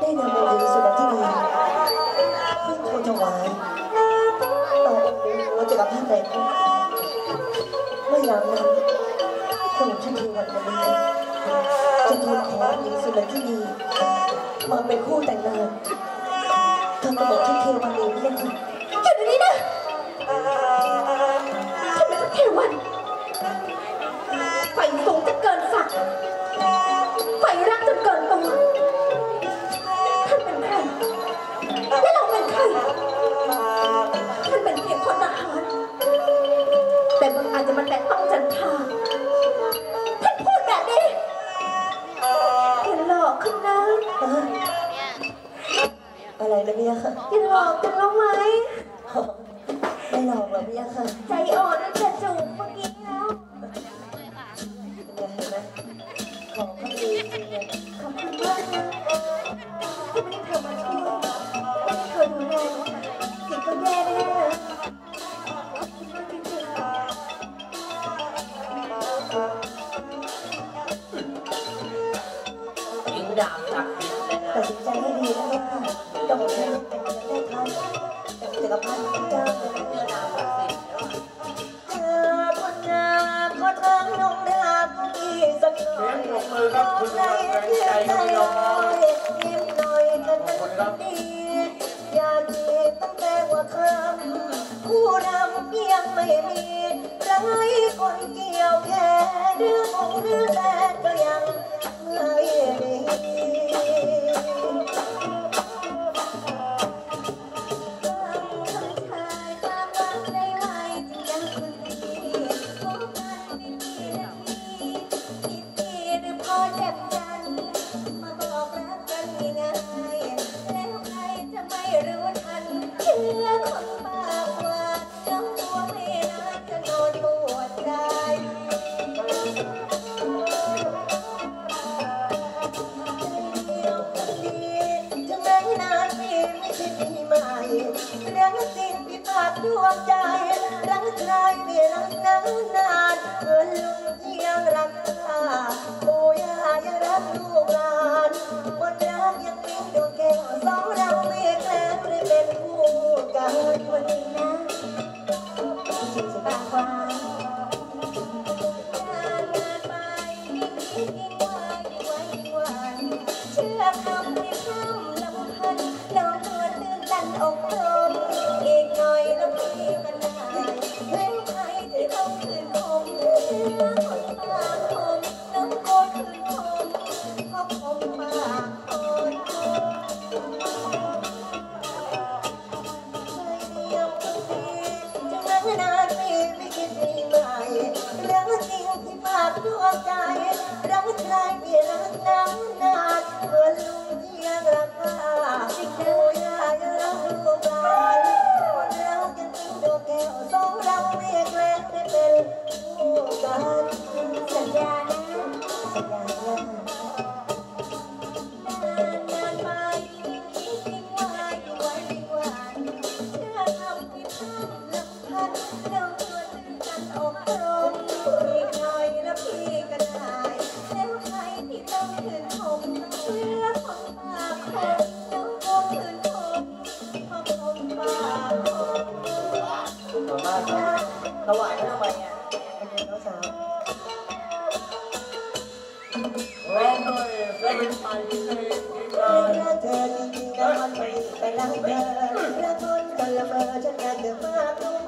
ได้นำมาถึงสุนที่ดีเพื่อทูลถวานต่อไปค์พระจะกรพรรดิแต่ไม่อยามนั้นสมชุนเทวันวันเลยจะทูลขอหญิงสุนที่ดีมาเป็นคู่แต่งงานทากระบอกชุนเทวันนี้ไม่ได้จุดนี้นะทำไมชุนเทวันไฟสูงจะเกินฝัก เลนะพี่ยะค่ะจะหลอกกันแล้วไหม ไม่หลอกหรอกพี่ยะค่ะใจอ่อนแล้วจะจูบเมื่อกี้แล้วเป็นไงเห็นไหมของดีจริงเลยขอบคุณมากนะที่ไม่ได้เธอมาช่วยไม่เธอดูแลจิตก็แย่แน่เลยยิงด่าจัก ตัดสินใจให้ดีนะค่ะดอกไม้ได้ท่านจากจักรพรรดิเจ้าเธอคนงามขอเธอลงดาบที่สมิงของใจเพื่นใจลอยยิ้มหน่อยกันนั้นดีอย่าจีบตั้งแต่หัวค่ำผู้นำยังไม่มีไรคนเกี่ยวแค่เรื่องของเรื่องแต่ก็ยัง รักสิ่งที่ผานดวงใจ รังใครเม่รักนั้นนานเออลืมเพียงรักตา blue of time. Đâu lại với ông bà nhà? Anh nói sao Rồi tôi sẽ bị tay Hãy subscribe cho kênh Ghiền Mì Gõ Để không bỏ lỡ những video hấp dẫn